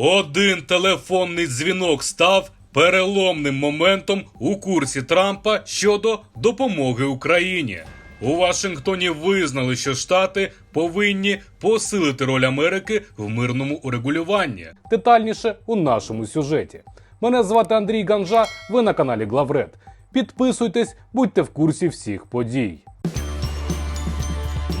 Один телефонний дзвінок став переломним моментом у курсі Трампа щодо допомоги Україні. У Вашингтоні визнали, що Штати повинні посилити роль Америки в мирному урегулюванні. Детальніше у нашому сюжеті. Мене звати Андрій Ганжа. Ви на каналі Главред. Підписуйтесь, будьте в курсі всіх подій.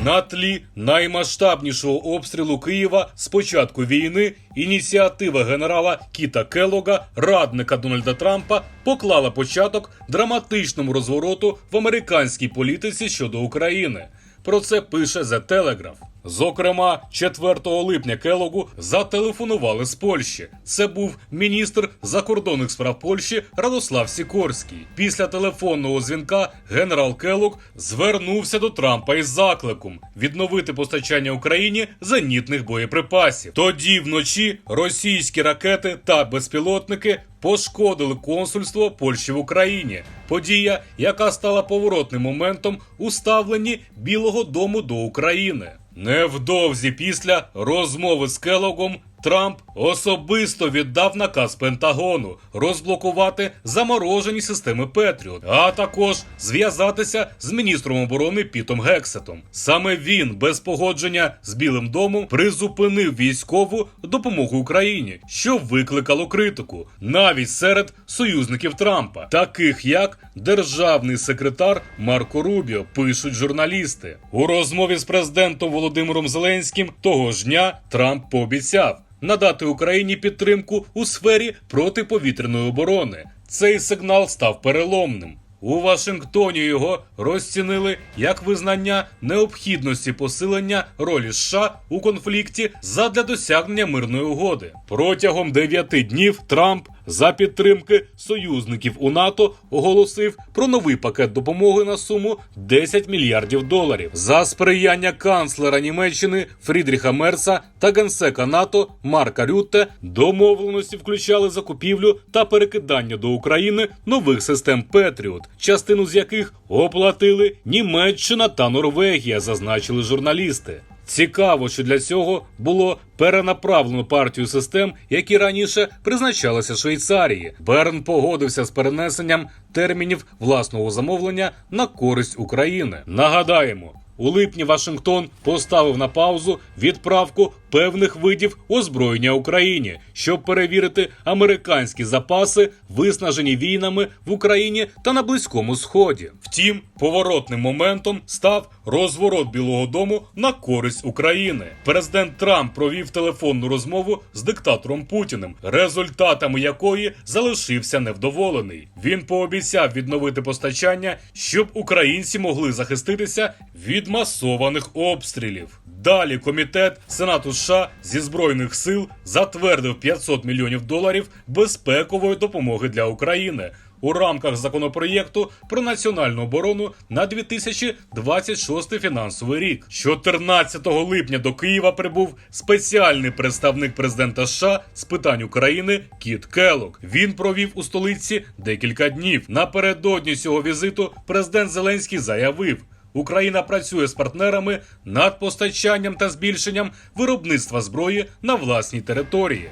На тлі наймасштабнішого обстрілу Києва з початку війни ініціатива генерала Кіта Келога, радника Дональда Трампа, поклала початок драматичному розвороту в американській політиці щодо України. Про це пише The Telegraph. Зокрема, 4 липня Келогу зателефонували з Польщі. Це був міністр закордонних справ Польщі Радослав Сікорський. Після телефонного дзвінка генерал Келог звернувся до Трампа із закликом відновити постачання Україні зенітних боєприпасів. Тоді вночі російські ракети та безпілотники пошкодили консульство Польщі в Україні. Подія, яка стала поворотним моментом у ставленні Білого Дому до України. Невдовзі після розмови з Келогом Трамп особисто віддав наказ Пентагону розблокувати заморожені системи Петріот, а також зв'язатися з міністром оборони Пітом Гексетом. Саме він без погодження з Білим домом призупинив військову допомогу Україні, що викликало критику навіть серед союзників Трампа, таких як державний секретар Марко Рубіо, пишуть журналісти. У розмові з президентом Володимиром Зеленським того ж дня Трамп пообіцяв надати Україні підтримку у сфері протиповітряної оборони. Цей сигнал став переломним. У Вашингтоні його розцінили як визнання необхідності посилення ролі США у конфлікті задля досягнення мирної угоди. Протягом дев'яти днів Трамп за підтримки союзників у НАТО оголосив про новий пакет допомоги на суму 10 мільярдів доларів за сприяння канцлера Німеччини Фрідріха Мерца та генсека НАТО Марка Рютте. Домовленості включали закупівлю та перекидання до України нових систем Петріот, частину з яких оплатили Німеччина та Норвегія, зазначили журналісти. Цікаво, що для цього було перенаправлено партію систем, які раніше призначалися Швейцарії. Берн погодився з перенесенням термінів власного замовлення на користь України. Нагадаємо. У липні Вашингтон поставив на паузу відправку певних видів озброєння Україні, щоб перевірити американські запаси, виснажені війнами в Україні та на Близькому Сході. Втім, поворотним моментом став розворот Білого Дому на користь України. Президент Трамп провів телефонну розмову з диктатором Путіним, результатами якої залишився невдоволений. Він пообіцяв відновити постачання, щоб українці могли захиститися від масованих обстрілів. Далі комітет Сенату США зі збройних сил затвердив 500 мільйонів доларів безпекової допомоги для України у рамках законопроєкту про національну оборону на 2026 фінансовий рік. 14 липня до Києва прибув спеціальний представник президента США з питань України Кіт Келлог. Він провів у столиці декілька днів. Напередодні цього візиту президент Зеленський заявив. Україна працює з партнерами над постачанням та збільшенням виробництва зброї на власній території.